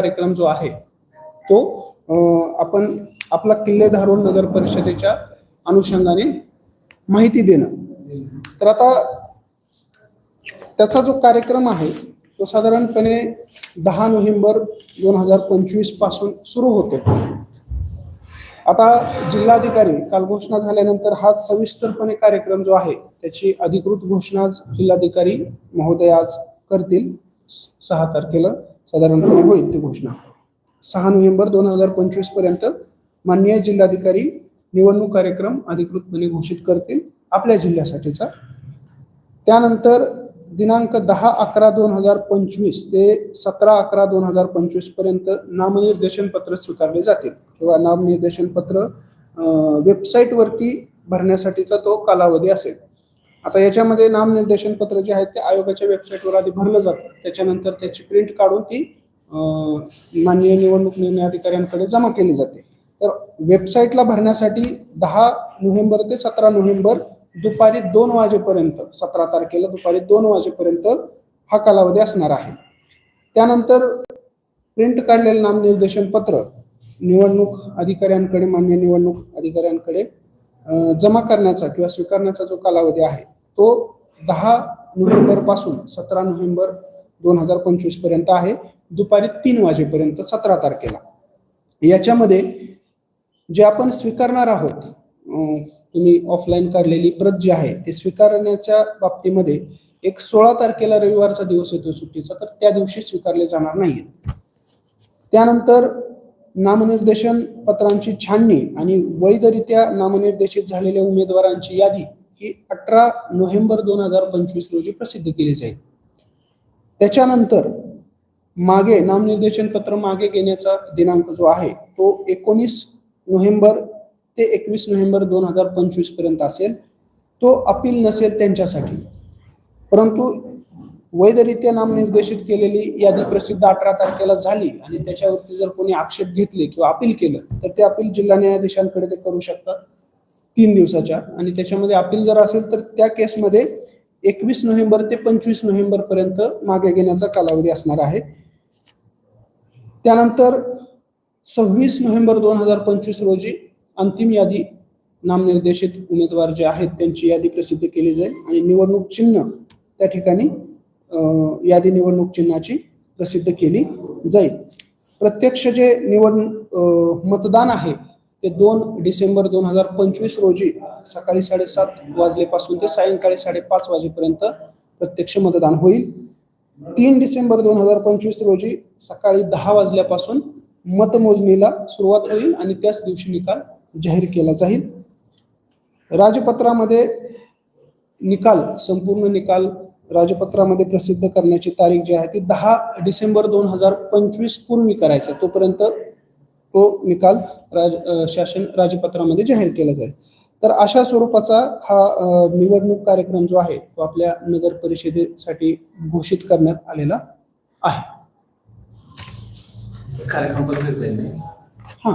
कार्यक्रम जो आहे तो आपण आपला किल्ले धारोल नगर परिषदेच्या अनुषंगाने माहिती देणं. तर आता त्याचा जो कार्यक्रम आहे तो साधारणपणे दहा नोव्हेंबर दोन हजार पंचवीसपासून सुरू होतो. आता जिल्हाधिकारी काल घोषणा झाल्यानंतर हा सविस्तरपणे कार्यक्रम जो आहे त्याची अधिकृत घोषणा जिल्हाधिकारी महोदय आज करतील सहा तारखेला. साधारणपणे होईल ती घोषणा. सहा नोव्हेंबर दोन हजार पंचवीसपर्यंत माननीय जिल्हाधिकारी निवडणूक कार्यक्रम अधिकृतपणे घोषित करतील आपल्या जिल्ह्यासाठीचा. त्यानंतर दिनांक दहा अकरा दोन हजार पंचवीस ते सतरा अकरा दोन हजार पंचवीसपर्यंत नामनिर्देशन पत्र स्वीकारले जातील किंवा नामनिर्देशन पत्र वेबसाईटवरती भरण्यासाठीचा तो कालावधी असेल. आता याच्यामध्ये नामनिर्देशन पत्र जे आहेत ते आयोगाच्या वेबसाईटवर आधी भरलं जातं. त्याच्यानंतर त्याची प्रिंट काढून ती माननीय निवडणूक निर्णय अधिकाऱ्यांकडे जमा केली जाते. तर वेबसाईटला भरण्यासाठी दहा नोव्हेंबर ते सतरा नोव्हेंबर दुपारी दोन वाजेपर्यंत सतरा तारखेला दुपारी दोन वाजेपर्यंत हा कालावधी असणार आहे. त्यानंतर प्रिंट काढलेलं नामनिर्देशन पत्र निवडणूक अधिकाऱ्यांकडे मान्य निवडणूक अधिकाऱ्यांकडे जमा करण्याचा किंवा स्वीकारण्याचा जो कालावधी आहे तो दहा नोव्हेंबरपासून सतरा नोव्हेंबर दोन हजार पंचवीसपर्यंत आहे. दुपारी तीन वाजेपर्यंत सतरा तारखेला. याच्यामध्ये जे आपण स्वीकारणार आहोत तुम्ही ऑफलाईन काढलेली प्रत जी आहे ते स्वीकारण्याच्या बाबतीमध्ये एक सोळा तारखेला रविवारचा दिवस येतो सुट्टीचा तर त्या दिवशी स्वीकारले जाणार नाहीत त्यानंतर नामनिर्देशन पत्रांची छाननी आणि वैधरित्या नामनिर्देशित झालेल्या उमेदवारांची यादी ही अठरा नोव्हेंबर दोन हजार पंचवीस रोजी प्रसिद्ध केली जाईल. त्याच्यानंतर मागे नामनिर्देशन पत्र मागे घेण्याचा दिनांक जो आहे तो एकोणीस नोव्हेंबर ते एकवीस नोव्हेंबर दोन हजार पंचवीसपर्यंत असेल. तो अपील नसेल त्यांच्यासाठी. परंतु वैधरित्या नामनिर्देशित केलेली यादी प्रसिद्ध अठरा तारखेला झाली आणि त्याच्यावरती जर कोणी आक्षेप घेतले किंवा अपील केलं तर ते अपील जिल्हा न्यायाधीशांकडे ते करू शकतात तीन दिवसाच्या. आणि त्याच्यामध्ये अपील जर असेल तर त्या केसमध्ये एकवीस नोव्हेंबर ते पंचवीस नोव्हेंबर पर्यंत मागे घेण्याचा कालावधी असणार आहे. त्यानंतर सव्वीस नोव्हेंबर दोन हजार पंचवीस रोजी अंतिम यादी नामनिर्देशित उमेदवार जे आहेत त्यांची यादी प्रसिद्ध केली जाईल आणि निवडणूक चिन्ह त्या ठिकाणी यादी निवडणूक चिन्हाची प्रसिद्ध केली जाईल. प्रत्यक्ष जे निवड मतदान आहे ते दोन डिसेंबर दोन हजार पंचवीस रोजी सकाळी साडेसात वाजलेपासून ते सायंकाळी साडेपाच वाजेपर्यंत प्रत्यक्ष मतदान होईल. तीन डिसेंबर दोन हजार पंचवीस रोजी सकाळी दहा वाजल्यापासून मतमोजणीला सुरुवात होईल आणि त्याच दिवशी निकाल जाहीर केला जाईल. राजपत्रामध्ये निकाल संपूर्ण निकाल राजपत्रामध्ये प्रसिद्ध करण्याची तारीख जी आहे ती दहा डिसेंबर दोन हजार पंचवीस पूर्वी करायचं तोपर्यंत तो निकाल राज शासन राजपत्रामध्ये जाहीर केला जाईल. तर अशा स्वरूपाचा हा निवडणूक कार्यक्रम जो आहे तो आपल्या नगर परिषदेसाठी घोषित करण्यात आलेला आहे. कार्यक्रम हा.